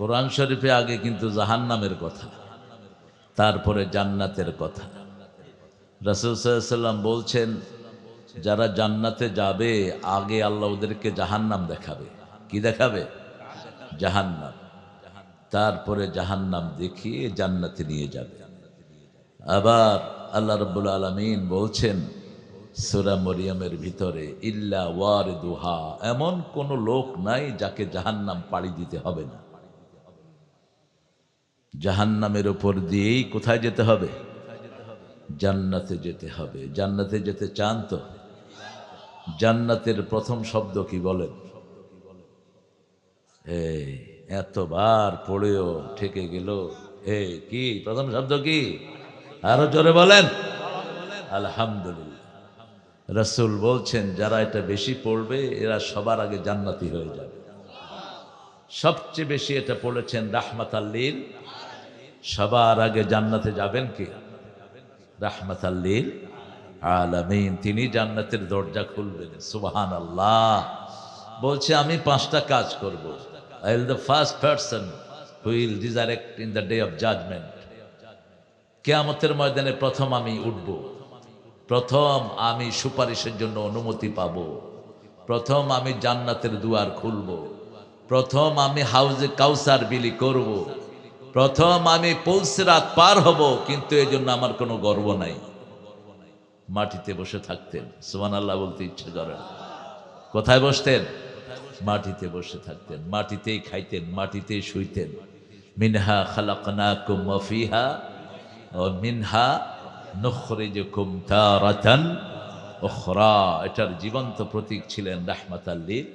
কোরআন শরীফে আগে কিন্তু জাহান্নামের কথা, তারপরে জান্নাতের কথা। রাসুল সাল্লাম বলছেন, যারা জান্নাতে যাবে, আগে আল্লাহ ওদেরকে জাহান্নাম দেখাবে। কি দেখাবে? জাহান্নাম। তারপরে জাহান্নাম দেখিয়ে জান্নাতে নিয়ে যাবে। আবার আল্লাহ রব্বুল আলমিন বলছেন, সুরা মরিয়মের ভিতরে, ইল্লা ওয়ার দুহা এমন কোন লোক নাই যাকে জাহান্নাম পাড়ি দিতে হবে না। জাহান্নামের ওপর দিয়েই কোথায় যেতে হবে? জান্নাতে যেতে হবে। জান্নাতে যেতে চান তো? জান্নাতের প্রথম শব্দ কি বলেন? এই, এতবার পড়েও ঠেকে গেল। এই কি? প্রথম শব্দ কি? আরও জোরে বলেন। আলহামদুলিল্লাহ। রসুল বলছেন, যারা এটা বেশি পড়বে, এরা সবার আগে জান্নাতি হয়ে যাবে। সবচেয়ে বেশি এটা পড়েছেন রাহমাত আল্লিল সবার আগে জান্নাতে যাবেন কি? রাহমাত আল্লিল আলামিন। তিনি জান্নাতের দরজা খুলবেন। সুবাহান আল্লাহ বলছে, আমি পাঁচটা কাজ করব। I will the first person who will ডিজারেক্ট in the day of judgement কেয়ামতের ময়দানে প্রথম আমি উঠব। প্রথম আমি সুপারিশের জন্য অনুমতি পাব। প্রথম আমি জান্নাতের দুয়ার খুলব। প্রথম আমি হাউজে কাউসার বিলি করব। প্রথম আমি পৌঁছে রাত পার হব, কিন্তু এই জন্য আমার কোনো গর্ব নাই। মাটিতে বসে থাকতেন। সুমান আল্লাহ বলতে ইচ্ছে করেন কোথায় বসতেন? মাটিতে বসে থাকতেন। মাটিতেই খাইতেন, মাটিতেই শুইতেন। মিনহা খালাকনাকুম ওয়াফিহা ও মিনহা নুখরিজুকুম তারাতান উখরা। এটার জীবন্ত প্রতীক ছিলেন রাহমাত আল্লির